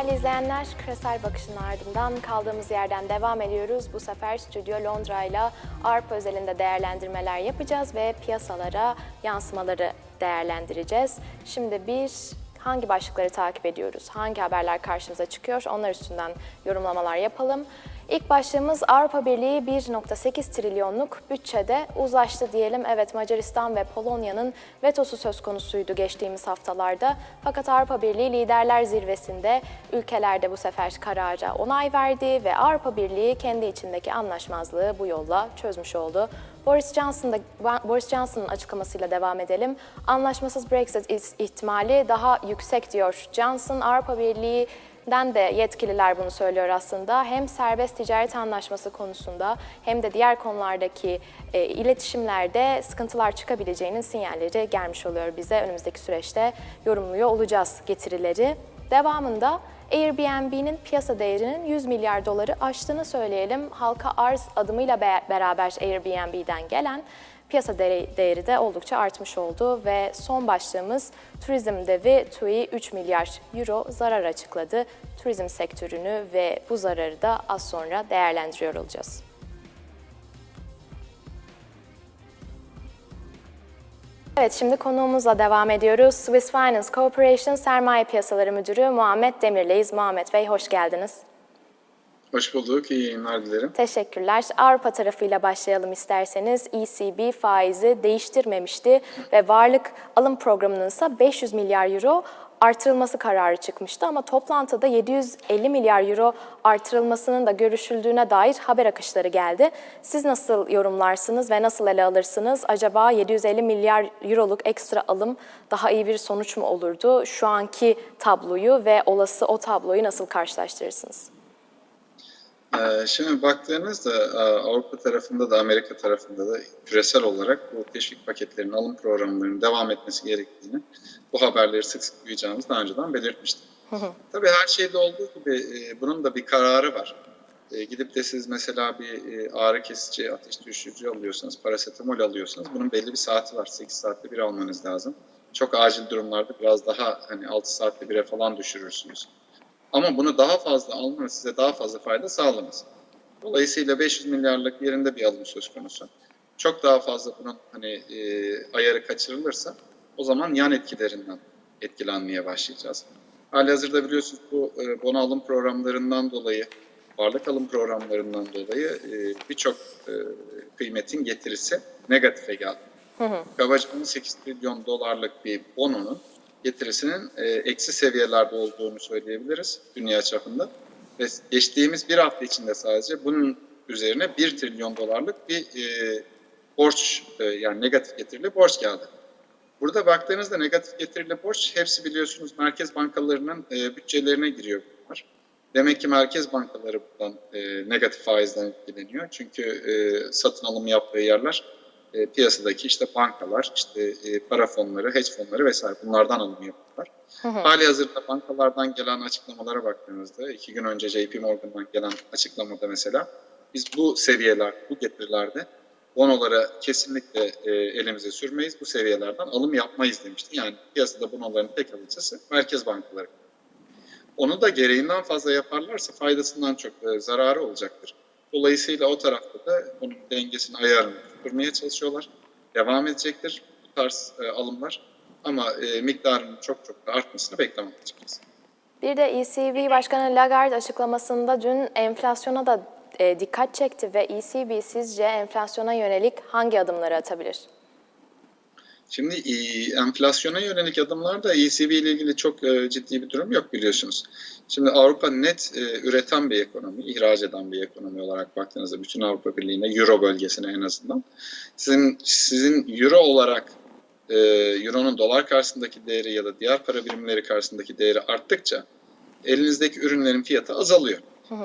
Değerli izleyenler, küresel bakışın ardından kaldığımız yerden devam ediyoruz. Bu sefer Stüdyo Londra ile ARP özelinde değerlendirmeler yapacağız ve piyasalara yansımaları değerlendireceğiz. Şimdi bir hangi başlıkları takip ediyoruz, hangi haberler karşımıza çıkıyor onlar üstünden yorumlamalar yapalım. İlk başlığımız Avrupa Birliği 1.8 trilyonluk bütçede uzlaştı diyelim. Evet Macaristan ve Polonya'nın vetosu söz konusuydu geçtiğimiz haftalarda. Fakat Avrupa Birliği Liderler Zirvesi'nde ülkelerde bu sefer karara onay verdi ve Avrupa Birliği kendi içindeki anlaşmazlığı bu yolla çözmüş oldu. Boris Johnson'da Boris Johnson'ın açıklamasıyla devam edelim. Anlaşmasız Brexit ihtimali daha yüksek diyor. Johnson Avrupa Birliği den de yetkililer bunu söylüyor aslında. Hem serbest ticaret anlaşması konusunda hem de diğer konulardaki e, iletişimlerde sıkıntılar çıkabileceğinin sinyalleri gelmiş oluyor bize. Önümüzdeki süreçte yorumluyor olacağız getirileri. Devamında Airbnb'nin piyasa değerinin 100 milyar doları aştığını söyleyelim. Halka arz adımıyla be- beraber Airbnb'den gelen piyasa değeri de oldukça artmış oldu ve son başlığımız turizm devi TUI 3 milyar euro zarar açıkladı. Turizm sektörünü ve bu zararı da az sonra değerlendiriyor olacağız. Evet şimdi konuğumuzla devam ediyoruz. Swiss Finance Corporation Sermaye Piyasaları Müdürü Muhammed Demir'leyiz. Muhammed Bey hoş geldiniz. Hoş bulduk, iyi yayınlar dilerim. Teşekkürler. Avrupa tarafıyla başlayalım isterseniz. ECB faizi değiştirmemişti ve varlık alım programının ise 500 milyar euro artırılması kararı çıkmıştı ama toplantıda 750 milyar euro artırılmasının da görüşüldüğüne dair haber akışları geldi. Siz nasıl yorumlarsınız ve nasıl ele alırsınız? Acaba 750 milyar euroluk ekstra alım daha iyi bir sonuç mu olurdu? Şu anki tabloyu ve olası o tabloyu nasıl karşılaştırırsınız? Ee, Şimdi baktığınızda e, Avrupa tarafında da Amerika tarafında da küresel olarak bu teşvik paketlerinin alım programlarının devam etmesi gerektiğini, bu haberleri sık sık duyacağımızı daha önceden belirtmiştim. Tabii her şeyde olduğu gibi e, bunun da bir kararı var. E, Gidip de siz mesela bir ağrı kesici, ateş düşürücü alıyorsanız, parasetamol alıyorsanız bunun belli bir saati var. 8 saatte bir almanız lazım. Çok acil durumlarda biraz daha hani 6 saatte bire falan düşürürsünüz. Ama bunu daha fazla almanız size daha fazla fayda sağlamaz. Dolayısıyla 500 milyarlık yerinde bir alım söz konusu. Çok daha fazla bunun hani e, ayarı kaçırılırsa o zaman yan etkilerinden etkilenmeye başlayacağız. Halihazırda biliyorsunuz bu e, bono alım programlarından dolayı, varlık alım programlarından dolayı e, birçok e, kıymetin getirisi negatife geldi. Kabaca 18 trilyon dolarlık bir bononun getirisinin e, eksi seviyelerde olduğunu söyleyebiliriz dünya çapında. Ve geçtiğimiz bir hafta içinde sadece bunun üzerine 1 trilyon dolarlık bir e, borç e, yani negatif getirili borç geldi. Burada baktığınızda negatif getirili borç hepsi biliyorsunuz merkez bankalarının e, bütçelerine giriyor bunlar. Demek ki merkez bankaları bundan e, negatif faizden etkileniyor. Çünkü e, satın alım yaptığı yerler e, piyasadaki işte bankalar, işte e, para fonları, hedge fonları vesaire bunlardan alım yapıyorlar. Hali hazırda bankalardan gelen açıklamalara baktığımızda iki gün önce JP Morgan'dan gelen açıklamada mesela biz bu seviyeler, bu getirilerde bonolara kesinlikle e, elimize sürmeyiz. Bu seviyelerden alım yapmayız demişti. Yani piyasada bonoların tek alıcısı merkez bankaları. Onu da gereğinden fazla yaparlarsa faydasından çok e, zararı olacaktır. Dolayısıyla o tarafta da bunun dengesini ayarını tutturmaya çalışıyorlar. Devam edecektir bu tarz e, alımlar. Ama e, miktarının çok çok da artmasını beklemem açıkçası. Bir de ECB Başkanı Lagarde açıklamasında dün enflasyona da e, dikkat çekti ve ECB sizce enflasyona yönelik hangi adımları atabilir? Şimdi e, enflasyona yönelik adımlarda ECB ile ilgili çok e, ciddi bir durum yok biliyorsunuz. Şimdi Avrupa net e, üreten bir ekonomi, ihraç eden bir ekonomi olarak baktığınızda bütün Avrupa Birliği'ne, Euro bölgesine en azından. Sizin sizin Euro olarak Euro'nun dolar karşısındaki değeri ya da diğer para birimleri karşısındaki değeri arttıkça elinizdeki ürünlerin fiyatı azalıyor.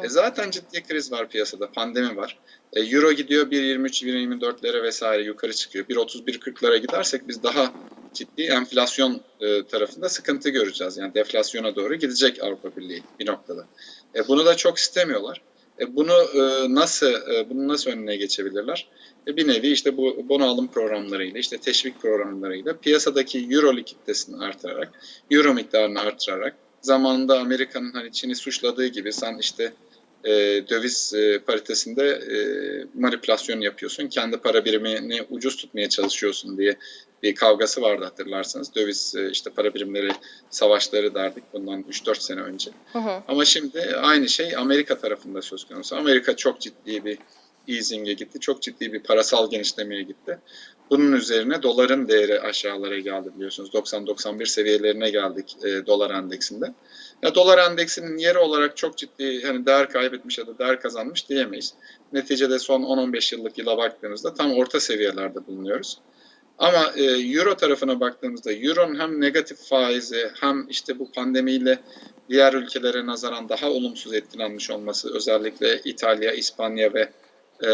E zaten ciddi kriz var piyasada, pandemi var. E, Euro gidiyor 1.23-1.24'lere vesaire yukarı çıkıyor. 1.30-1.40'lara gidersek biz daha ciddi enflasyon e, tarafında sıkıntı göreceğiz. Yani deflasyona doğru gidecek Avrupa Birliği bir noktada. E, bunu da çok istemiyorlar. E, bunu e, nasıl e, bunu nasıl önüne geçebilirler? E, bir nevi işte bu bono alım programlarıyla, işte teşvik programlarıyla piyasadaki euro likiditesini artırarak, euro miktarını artırarak zamanında Amerika'nın hani Çin'i suçladığı gibi sen işte e, döviz e, paritesinde e, manipülasyon yapıyorsun. Kendi para birimini ucuz tutmaya çalışıyorsun diye bir kavgası vardı hatırlarsanız. Döviz e, işte para birimleri savaşları derdik bundan 3-4 sene önce. Hı hı. Ama şimdi aynı şey Amerika tarafında söz konusu. Amerika çok ciddi bir easing'e gitti. Çok ciddi bir parasal genişlemeye gitti. Bunun üzerine doların değeri aşağılara geldi biliyorsunuz. 90-91 seviyelerine geldik e, dolar endeksinde. Ya dolar endeksinin yeri olarak çok ciddi hani değer kaybetmiş ya da değer kazanmış diyemeyiz. Neticede son 10-15 yıllık yıla baktığımızda tam orta seviyelerde bulunuyoruz. Ama e, euro tarafına baktığımızda euronun hem negatif faizi hem işte bu pandemiyle diğer ülkelere nazaran daha olumsuz etkilenmiş olması özellikle İtalya, İspanya ve e,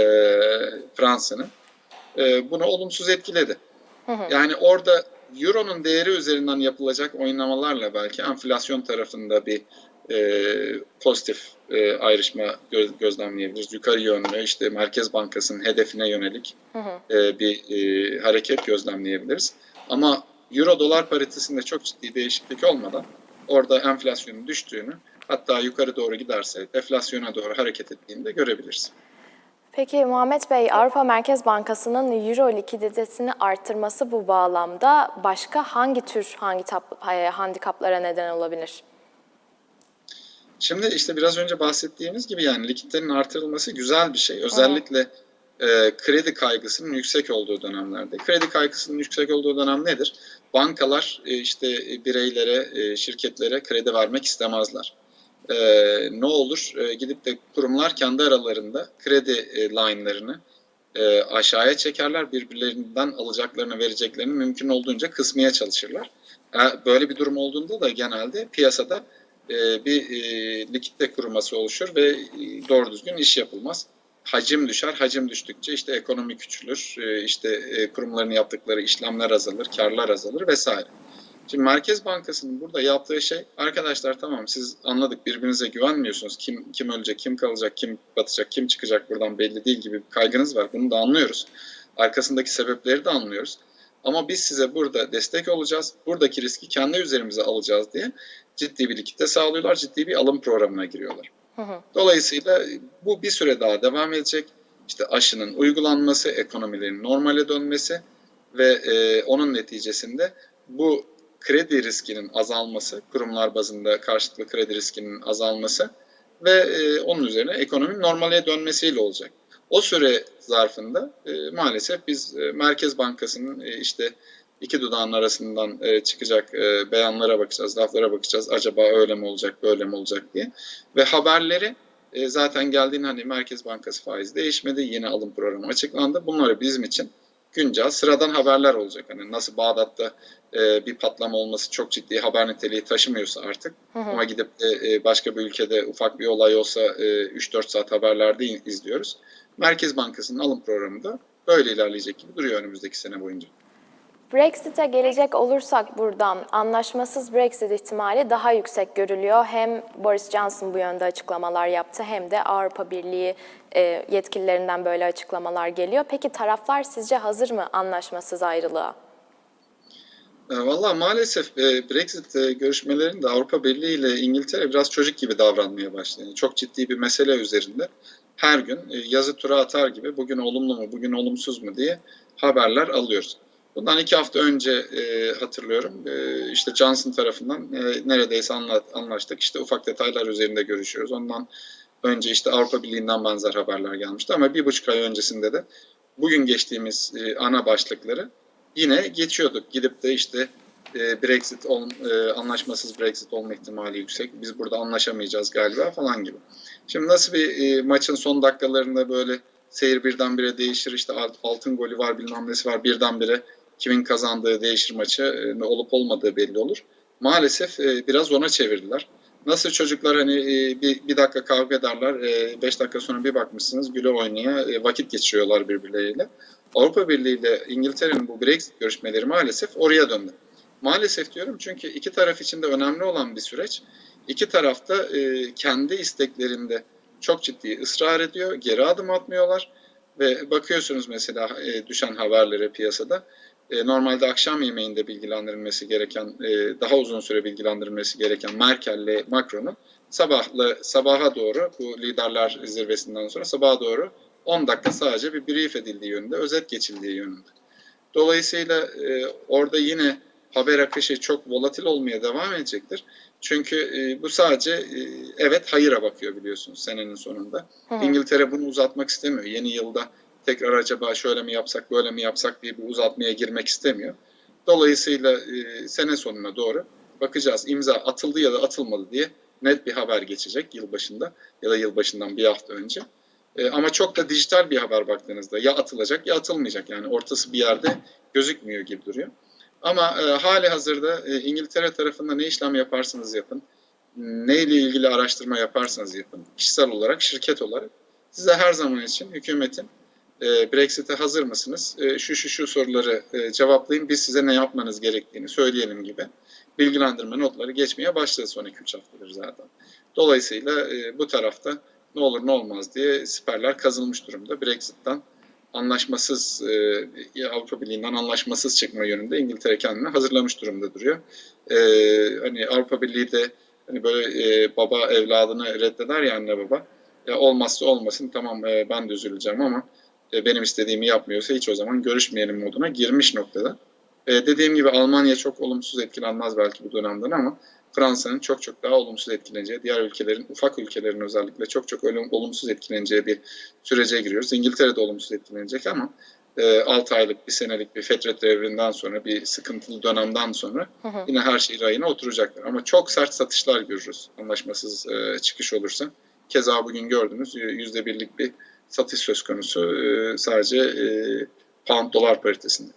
Fransa'nın e, bunu olumsuz etkiledi. Hı hı. Yani orada Euro'nun değeri üzerinden yapılacak oynamalarla belki enflasyon tarafında bir e, pozitif e, ayrışma gö- gözlemleyebiliriz. Yukarı yönlü işte Merkez Bankası'nın hedefine yönelik Hı hı. e, bir e, hareket gözlemleyebiliriz. Ama Euro dolar paritesinde çok ciddi değişiklik olmadan orada enflasyonun düştüğünü hatta yukarı doğru giderse deflasyona doğru hareket ettiğini de görebiliriz. Peki Muhammed Bey, Avrupa Merkez Bankası'nın euro likiditesini arttırması bu bağlamda başka hangi tür hangi e, handikaplara neden olabilir? Şimdi işte biraz önce bahsettiğimiz gibi yani likiditenin artırılması güzel bir şey. Özellikle e, kredi kaygısının yüksek olduğu dönemlerde. Kredi kaygısının yüksek olduğu dönem nedir? Bankalar e, işte bireylere, e, şirketlere kredi vermek istemezler. E, ne olur? E, gidip de kurumlar kendi aralarında kredi e, line'larını e, aşağıya çekerler. Birbirlerinden alacaklarını, vereceklerini mümkün olduğunca kısmaya çalışırlar. E, böyle bir durum olduğunda da genelde piyasada e, bir e, likitte kuruması oluşur ve e, doğru düzgün iş yapılmaz. Hacim düşer, hacim düştükçe işte ekonomi küçülür, e, işte e, kurumların yaptıkları işlemler azalır, karlar azalır vesaire. Şimdi Merkez Bankası'nın burada yaptığı şey, arkadaşlar tamam siz anladık birbirinize güvenmiyorsunuz. Kim kim ölecek, kim kalacak, kim batacak, kim çıkacak buradan belli değil gibi bir kaygınız var. Bunu da anlıyoruz. Arkasındaki sebepleri de anlıyoruz. Ama biz size burada destek olacağız. Buradaki riski kendi üzerimize alacağız diye ciddi bir likitte sağlıyorlar. Ciddi bir alım programına giriyorlar. Hı hı. Dolayısıyla bu bir süre daha devam edecek. İşte aşının uygulanması, ekonomilerin normale dönmesi ve e, onun neticesinde bu kredi riskinin azalması, kurumlar bazında karşılıklı kredi riskinin azalması ve e, onun üzerine ekonominin normale dönmesiyle olacak. O süre zarfında e, maalesef biz e, Merkez Bankası'nın e, işte iki dudağın arasından e, çıkacak e, beyanlara bakacağız, laflara bakacağız. Acaba öyle mi olacak, böyle mi olacak diye. Ve haberleri e, zaten geldiğin hani Merkez Bankası faizi değişmedi, yeni alım programı açıklandı. Bunları bizim için güncel, sıradan haberler olacak. Hani nasıl Bağdat'ta e, bir patlama olması çok ciddi haber niteliği taşımıyorsa artık Hı hı. ama gidip de e, başka bir ülkede ufak bir olay olsa e, 3-4 saat haberlerde izliyoruz. Merkez Bankası'nın alım programı da böyle ilerleyecek gibi duruyor önümüzdeki sene boyunca. Brexit'e gelecek olursak buradan anlaşmasız Brexit ihtimali daha yüksek görülüyor. Hem Boris Johnson bu yönde açıklamalar yaptı hem de Avrupa Birliği e, yetkililerinden böyle açıklamalar geliyor. Peki taraflar sizce hazır mı anlaşmasız ayrılığa? E, Valla maalesef e, Brexit görüşmelerinde Avrupa Birliği ile İngiltere biraz çocuk gibi davranmaya başladı. Çok ciddi bir mesele üzerinde her gün yazı tura atar gibi bugün olumlu mu, bugün olumsuz mu diye haberler alıyoruz. Bundan iki hafta önce e, hatırlıyorum e, işte Johnson tarafından e, neredeyse anla, anlaştık. İşte ufak detaylar üzerinde görüşüyoruz. Ondan önce işte Avrupa Birliği'nden benzer haberler gelmişti ama bir buçuk ay öncesinde de bugün geçtiğimiz e, ana başlıkları yine geçiyorduk. Gidip de işte e, Brexit ol, e, anlaşmasız Brexit olma ihtimali yüksek. Biz burada anlaşamayacağız galiba falan gibi. Şimdi nasıl bir e, maçın son dakikalarında böyle seyir birdenbire değişir işte alt- altın golü var bilmem nesi var birdenbire kimin kazandığı değişir maçı e, ne olup olmadığı belli olur. Maalesef e, biraz ona çevirdiler. Nasıl çocuklar hani e, bir, bir dakika kavga ederler, beş dakika sonra bir bakmışsınız güle oynaya vakit geçiriyorlar birbirleriyle. Avrupa Birliği ile İngiltere'nin bu Brexit görüşmeleri maalesef oraya döndü. Maalesef diyorum çünkü iki taraf için de önemli olan bir süreç. İki tarafta e, kendi isteklerinde çok ciddi ısrar ediyor, geri adım atmıyorlar ve bakıyorsunuz mesela düşen haberlere piyasada e, normalde akşam yemeğinde bilgilendirilmesi gereken, e, daha uzun süre bilgilendirilmesi gereken Merkel'le Macron'un sabahla sabaha doğru bu liderler zirvesinden sonra sabaha doğru 10 dakika sadece bir brief edildiği yönünde, özet geçildiği yönünde. Dolayısıyla e, orada yine haber akışı çok volatil olmaya devam edecektir. Çünkü e, bu sadece e, evet hayıra bakıyor biliyorsunuz senenin sonunda. Hı hı. İngiltere bunu uzatmak istemiyor. Yeni yılda tekrar acaba şöyle mi yapsak böyle mi yapsak diye bir uzatmaya girmek istemiyor. Dolayısıyla e, sene sonuna doğru bakacağız. İmza atıldı ya da atılmadı diye net bir haber geçecek yılbaşında ya da yılbaşından bir hafta önce. E, ama çok da dijital bir haber baktığınızda ya atılacak ya atılmayacak. Yani ortası bir yerde gözükmüyor gibi duruyor. Ama e, hali hazırda e, İngiltere tarafında ne işlem yaparsanız yapın, neyle ilgili araştırma yaparsanız yapın, kişisel olarak, şirket olarak size her zaman için hükümetin e, Brexit'e hazır mısınız? E, şu şu şu soruları e, cevaplayın, biz size ne yapmanız gerektiğini söyleyelim gibi bilgilendirme notları geçmeye başladı son 2-3 haftadır zaten. Dolayısıyla bu tarafta ne olur ne olmaz diye siperler kazılmış durumda. Brexit'ten anlaşmasız, e, Avrupa Birliği'nden anlaşmasız çıkma yönünde İngiltere kendini hazırlamış durumda duruyor. Hani Avrupa Birliği de hani böyle baba evladını reddeder ya anne baba. Ya olmazsa olmasın tamam ben de üzüleceğim ama e, benim istediğimi yapmıyorsa hiç o zaman görüşmeyelim moduna girmiş noktada. E, dediğim gibi Almanya çok olumsuz etkilenmez belki bu dönemden ama Fransa'nın çok çok daha olumsuz etkileneceği, diğer ülkelerin, ufak ülkelerin özellikle çok çok olumsuz etkileneceği bir sürece giriyoruz. İngiltere de olumsuz etkilenecek ama e, 6 aylık, bir senelik bir fetret devrinden sonra, bir sıkıntılı dönemden sonra Hı hı. yine her şey rayına oturacaktır. Ama çok sert satışlar görürüz anlaşmasız e, çıkış olursa. Keza bugün gördünüz yüzde birlik bir satış söz konusu e, sadece e, pound dolar paritesinde.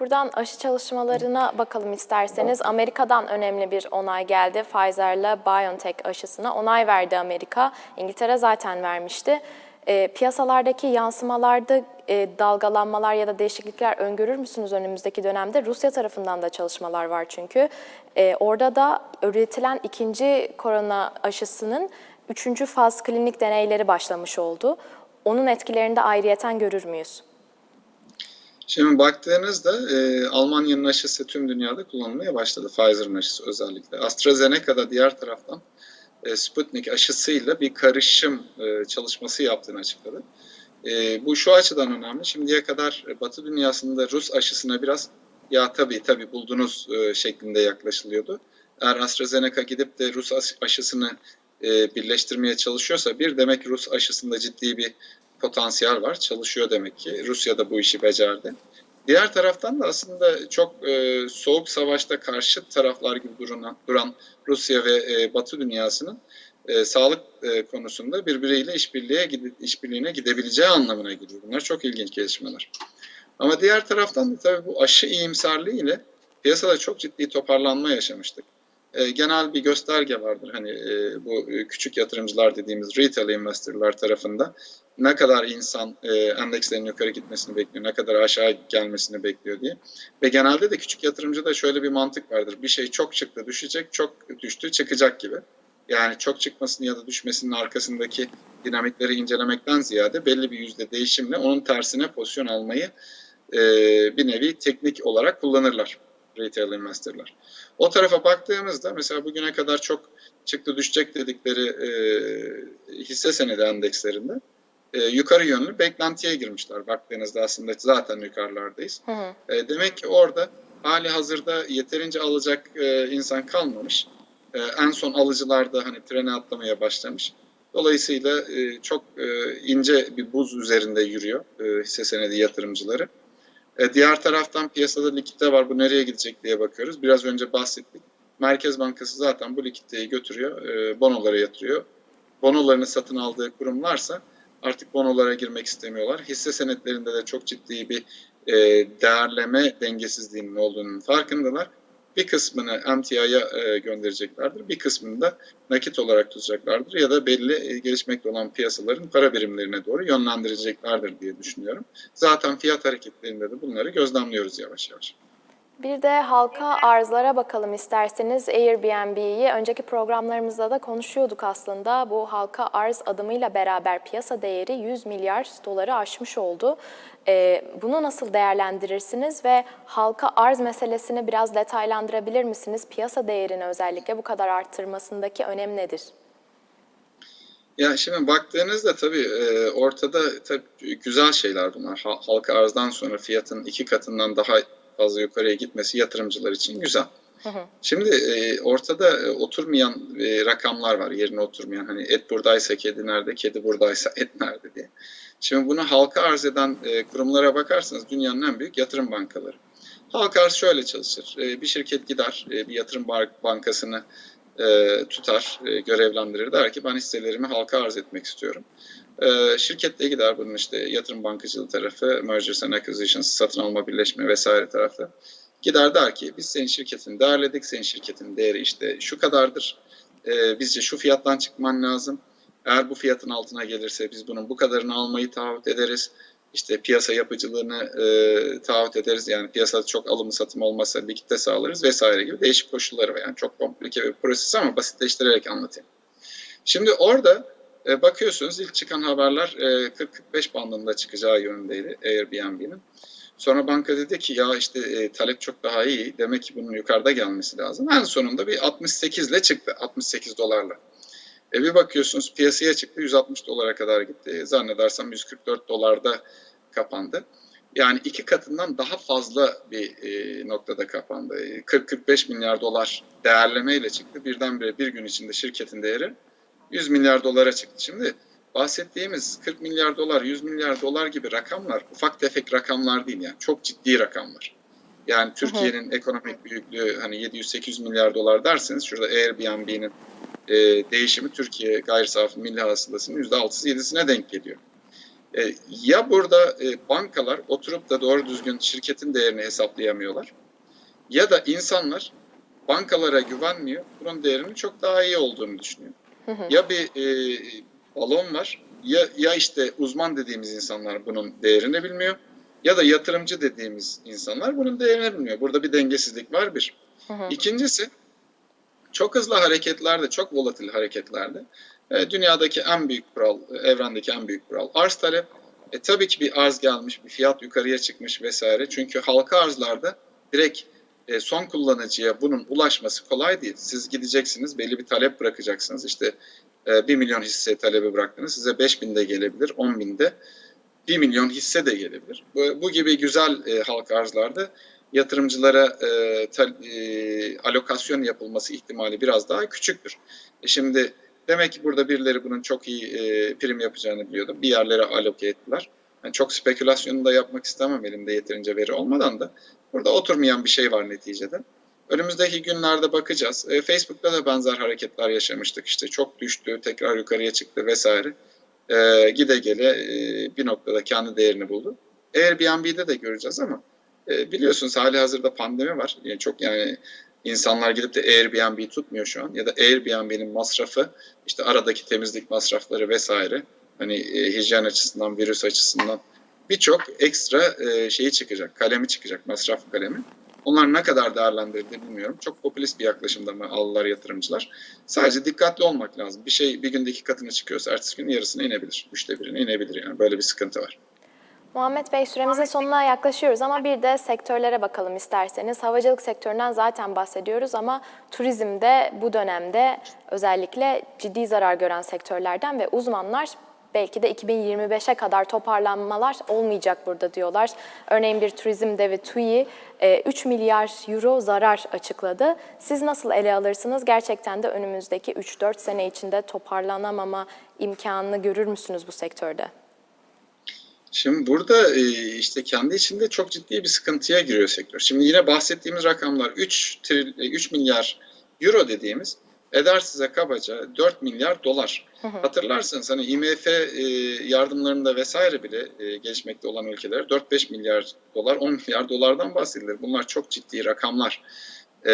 Buradan aşı çalışmalarına bakalım isterseniz. Amerika'dan önemli bir onay geldi. Pfizer'la BioNTech aşısına onay verdi Amerika. İngiltere zaten vermişti. E, piyasalardaki yansımalarda e, dalgalanmalar ya da değişiklikler öngörür müsünüz önümüzdeki dönemde? Rusya tarafından da çalışmalar var çünkü. E, orada da üretilen ikinci korona aşısının üçüncü faz klinik deneyleri başlamış oldu. Onun etkilerini de ayrıyeten görür müyüz? Şimdi baktığınızda e, Almanya'nın aşısı tüm dünyada kullanılmaya başladı. Pfizer'ın aşısı özellikle. AstraZeneca da diğer taraftan e, Sputnik aşısıyla bir karışım e, çalışması yaptığını açıkladı. E, bu şu açıdan önemli. Şimdiye kadar Batı dünyasında Rus aşısına biraz ya tabii tabii buldunuz e, şeklinde yaklaşılıyordu. Eğer AstraZeneca gidip de Rus aş- aşısını e, birleştirmeye çalışıyorsa bir demek ki Rus aşısında ciddi bir potansiyel var. Çalışıyor demek ki. Rusya da bu işi becerdi. Diğer taraftan da aslında çok e, soğuk savaşta karşı taraflar gibi duran, duran Rusya ve e, Batı dünyasının e, sağlık e, konusunda birbiriyle işbirliğe işbirliğine gidebileceği anlamına geliyor. Bunlar çok ilginç gelişmeler. Ama diğer taraftan da tabii bu aşı iyimserliği ile piyasada çok ciddi toparlanma yaşamıştık. E, genel bir gösterge vardır hani e, bu e, küçük yatırımcılar dediğimiz retail investorlar tarafında ne kadar insan e, endekslerin yukarı gitmesini bekliyor, ne kadar aşağı gelmesini bekliyor diye. Ve genelde de küçük yatırımcıda şöyle bir mantık vardır. Bir şey çok çıktı düşecek, çok düştü çıkacak gibi. Yani çok çıkmasını ya da düşmesinin arkasındaki dinamikleri incelemekten ziyade belli bir yüzde değişimle onun tersine pozisyon almayı e, bir nevi teknik olarak kullanırlar retail investorlar. O tarafa baktığımızda mesela bugüne kadar çok çıktı düşecek dedikleri e, hisse senedi endekslerinde e, yukarı yönlü beklentiye girmişler. Baktığınızda aslında zaten yukarılardayız. Hı hı. E, demek ki orada hali hazırda yeterince alacak e, insan kalmamış. E, en son alıcılar da hani trene atlamaya başlamış. Dolayısıyla e, çok e, ince bir buz üzerinde yürüyor e, hisse senedi yatırımcıları. E, diğer taraftan piyasada likitte var bu nereye gidecek diye bakıyoruz. Biraz önce bahsettik. Merkez Bankası zaten bu likiditeyi götürüyor, e, bonolara yatırıyor. Bonolarını satın aldığı kurumlarsa artık bonolara girmek istemiyorlar. Hisse senetlerinde de çok ciddi bir e, değerleme dengesizliğinin olduğunun farkındalar. Bir kısmını emtiaya e, göndereceklerdir, bir kısmını da nakit olarak tutacaklardır ya da belli e, gelişmekte olan piyasaların para birimlerine doğru yönlendireceklerdir diye düşünüyorum. Zaten fiyat hareketlerinde de bunları gözlemliyoruz yavaş yavaş. Bir de halka arzlara bakalım isterseniz Airbnb'yi. Önceki programlarımızda da konuşuyorduk aslında. Bu halka arz adımıyla beraber piyasa değeri 100 milyar doları aşmış oldu. Ee, bunu nasıl değerlendirirsiniz ve halka arz meselesini biraz detaylandırabilir misiniz? Piyasa değerini özellikle bu kadar arttırmasındaki önem nedir? Ya şimdi baktığınızda tabii e, ortada tabii güzel şeyler bunlar. Ha- Halka arzdan sonra fiyatın iki katından daha fazla yukarıya gitmesi yatırımcılar için güzel. Şimdi e, ortada e, oturmayan e, rakamlar var, yerine oturmayan. Hani et buradaysa kedi nerede, kedi buradaysa et nerede diye. Şimdi bunu halka arz eden e, kurumlara bakarsanız dünyanın en büyük yatırım bankaları. Halka arz şöyle çalışır. E, bir şirket gider, e, bir yatırım bankasını e, tutar, e, görevlendirir. Der ki ben hisselerimi halka arz etmek istiyorum. E, şirket de gider bunun işte yatırım bankacılığı tarafı, mergers and acquisitions, satın alma, birleşme vesaire tarafı. Gider der ki biz senin şirketini değerledik, senin şirketin değeri işte şu kadardır. E, bizce şu fiyattan çıkman lazım. Eğer bu fiyatın altına gelirse biz bunun bu kadarını almayı taahhüt ederiz. İşte piyasa yapıcılığını e, taahhüt ederiz. Yani piyasada çok alımı satım olmazsa likitte sağlarız vesaire gibi değişik koşulları var. Yani çok komplike bir proses ama basitleştirerek anlatayım. Şimdi orada e, bakıyorsunuz ilk çıkan haberler e, 40-45 bandında çıkacağı yönündeydi Airbnb'nin. Sonra banka dedi ki ya işte e, talep çok daha iyi. Demek ki bunun yukarıda gelmesi lazım. En sonunda bir 68 ile çıktı. 68 dolarla. E bir bakıyorsunuz piyasaya çıktı 160 dolara kadar gitti. Zannedersem 144 dolarda kapandı. Yani iki katından daha fazla bir e, noktada kapandı. E, 40-45 milyar dolar değerlemeyle çıktı. Birdenbire bir gün içinde şirketin değeri 100 milyar dolara çıktı. Şimdi bahsettiğimiz 40 milyar dolar, 100 milyar dolar gibi rakamlar ufak tefek rakamlar değil yani çok ciddi rakamlar. Yani Türkiye'nin ekonomik büyüklüğü hani 700-800 milyar dolar derseniz şurada Airbnb'nin e, değişimi Türkiye gayri safi milli hasılasının %6'sı 7'sine denk geliyor. E, ya burada e, bankalar oturup da doğru düzgün şirketin değerini hesaplayamıyorlar ya da insanlar bankalara güvenmiyor. Bunun değerinin çok daha iyi olduğunu düşünüyor. Ya bir e, balon var ya, ya işte uzman dediğimiz insanlar bunun değerini bilmiyor ya da yatırımcı dediğimiz insanlar bunun değerini bilmiyor. Burada bir dengesizlik var bir. İkincisi çok hızlı hareketlerde, çok volatil hareketlerde e, dünyadaki en büyük kural, e, evrendeki en büyük kural arz talep. E, tabii ki bir arz gelmiş, bir fiyat yukarıya çıkmış vesaire. Çünkü halka arzlarda direkt e, son kullanıcıya bunun ulaşması kolay değil. Siz gideceksiniz, belli bir talep bırakacaksınız. İşte e, 1 milyon hisse talebi bıraktınız. Size 5 bin de gelebilir, 10 bin de 1 milyon hisse de gelebilir. Bu, bu gibi güzel e, halka arzlarda yatırımcılara e, ta, e, alokasyon yapılması ihtimali biraz daha küçüktür. E şimdi demek ki burada birileri bunun çok iyi e, prim yapacağını biliyordu. Bir yerlere aloke ettiler. Yani çok spekülasyonu da yapmak istemem elimde yeterince veri olmadan da. Burada oturmayan bir şey var neticede. Önümüzdeki günlerde bakacağız. E, Facebook'ta da benzer hareketler yaşamıştık. İşte çok düştü, tekrar yukarıya çıktı vesaire. E, gide gele e, bir noktada kendi değerini buldu. Airbnb'de de göreceğiz ama e, biliyorsunuz hali hazırda pandemi var. Yani çok yani insanlar gidip de Airbnb tutmuyor şu an ya da Airbnb'nin masrafı işte aradaki temizlik masrafları vesaire hani e, hijyen açısından virüs açısından birçok ekstra e, şeyi çıkacak kalemi çıkacak masraf kalemi. Onlar ne kadar değerlendirildi bilmiyorum. Çok popülist bir yaklaşımda mı aldılar yatırımcılar. Sadece dikkatli olmak lazım. Bir şey bir günde iki katına çıkıyorsa ertesi gün yarısına inebilir. Üçte birine inebilir yani. Böyle bir sıkıntı var. Muhammed Bey süremizin sonuna yaklaşıyoruz ama bir de sektörlere bakalım isterseniz. Havacılık sektöründen zaten bahsediyoruz ama turizmde bu dönemde özellikle ciddi zarar gören sektörlerden ve uzmanlar belki de 2025'e kadar toparlanmalar olmayacak burada diyorlar. Örneğin bir turizm devi TUI e, 3 milyar euro zarar açıkladı. Siz nasıl ele alırsınız? Gerçekten de önümüzdeki 3-4 sene içinde toparlanamama imkanını görür müsünüz bu sektörde? Şimdi burada e, işte kendi içinde çok ciddi bir sıkıntıya giriyor sektör. Şimdi yine bahsettiğimiz rakamlar 3, 3 milyar euro dediğimiz eder size kabaca 4 milyar dolar. Hatırlarsanız hani IMF e, yardımlarında vesaire bile e, gelişmekte olan ülkeler 4-5 milyar dolar, 10 milyar dolardan bahsedilir. Bunlar çok ciddi rakamlar. E,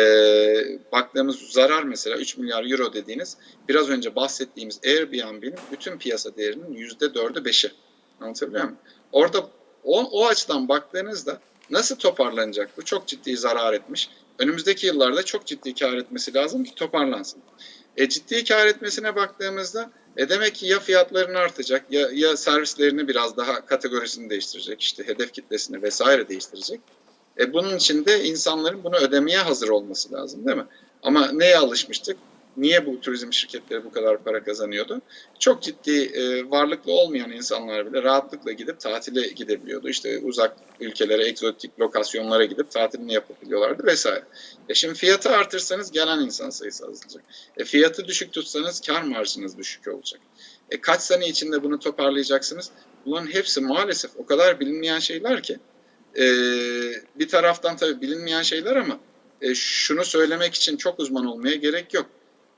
baktığımız zarar mesela 3 milyar euro dediğiniz biraz önce bahsettiğimiz Airbnb'nin bütün piyasa değerinin %4'ü 5'i. Anlatabiliyor muyum? Orada o, o açıdan baktığınızda Nasıl toparlanacak? Bu çok ciddi zarar etmiş. Önümüzdeki yıllarda çok ciddi kar etmesi lazım ki toparlansın. E, ciddi kar etmesine baktığımızda e demek ki ya fiyatlarını artacak ya, ya servislerini biraz daha kategorisini değiştirecek, işte hedef kitlesini vesaire değiştirecek. E, bunun için de insanların bunu ödemeye hazır olması lazım değil mi? Ama neye alışmıştık? Niye bu turizm şirketleri bu kadar para kazanıyordu? Çok ciddi e, varlıklı olmayan insanlar bile rahatlıkla gidip tatile gidebiliyordu. İşte uzak ülkelere, egzotik lokasyonlara gidip tatilini yapabiliyorlardı vesaire. E şimdi fiyatı artırsanız gelen insan sayısı azalacak. E fiyatı düşük tutsanız kar marjınız düşük olacak. E kaç sene içinde bunu toparlayacaksınız? Bunların hepsi maalesef o kadar bilinmeyen şeyler ki. E, bir taraftan tabii bilinmeyen şeyler ama e, şunu söylemek için çok uzman olmaya gerek yok.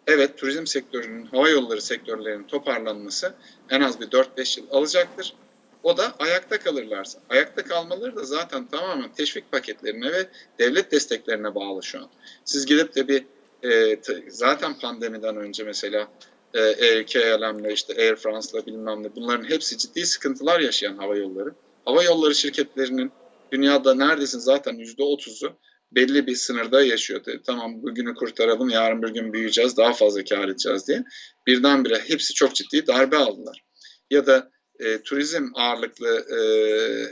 Evet turizm sektörünün, hava yolları sektörlerinin toparlanması en az bir 4-5 yıl alacaktır. O da ayakta kalırlarsa. Ayakta kalmaları da zaten tamamen teşvik paketlerine ve devlet desteklerine bağlı şu an. Siz gidip de bir e, zaten pandemiden önce mesela e, KLM'le işte Air France'la bilmem ne bunların hepsi ciddi sıkıntılar yaşayan hava yolları. Hava yolları şirketlerinin dünyada neredeyse zaten yüzde otuzu belli bir sınırda yaşıyor. De, Tamam bugünü kurtaralım, yarın bir gün büyüyeceğiz, daha fazla kar edeceğiz diye. Birdenbire hepsi çok ciddi darbe aldılar. Ya da e, turizm ağırlıklı e,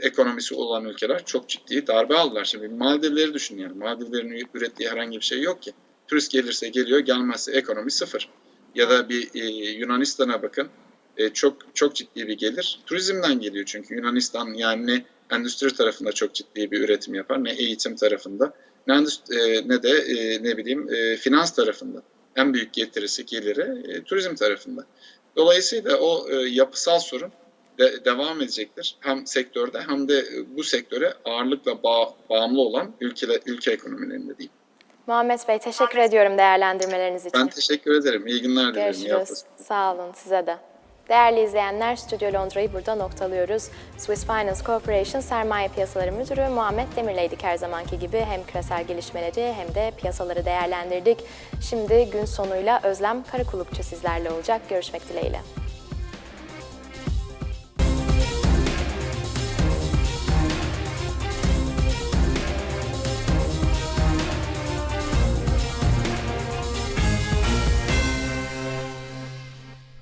ekonomisi olan ülkeler çok ciddi darbe aldılar. Şimdi Maldivleri yani. Maldivlerin ürettiği herhangi bir şey yok ki. Turist gelirse geliyor, gelmezse ekonomi sıfır. Ya da bir e, Yunanistan'a bakın. E, çok çok ciddi bir gelir. Turizmden geliyor çünkü Yunanistan yani endüstri tarafında çok ciddi bir üretim yapar ne eğitim tarafında ne, endüstri, e, ne de e, ne bileyim e, finans tarafında. En büyük getirisi geliri e, turizm tarafında. Dolayısıyla o e, yapısal sorun de, devam edecektir. Hem sektörde hem de bu sektöre ağırlıkla bağ, bağımlı olan ülke, ülke ekonomilerinde diyeyim. Muhammed Bey teşekkür ediyorum değerlendirmeleriniz için. Ben teşekkür ederim. İyi günler dilerim. Görüşürüz. Sağ olun size de. Değerli izleyenler, Stüdyo Londra'yı burada noktalıyoruz. Swiss Finance Corporation Sermaye Piyasaları Müdürü Muhammed Demir'leydik her zamanki gibi. Hem küresel gelişmeleri hem de piyasaları değerlendirdik. Şimdi gün sonuyla Özlem Karakulukçu sizlerle olacak. Görüşmek dileğiyle.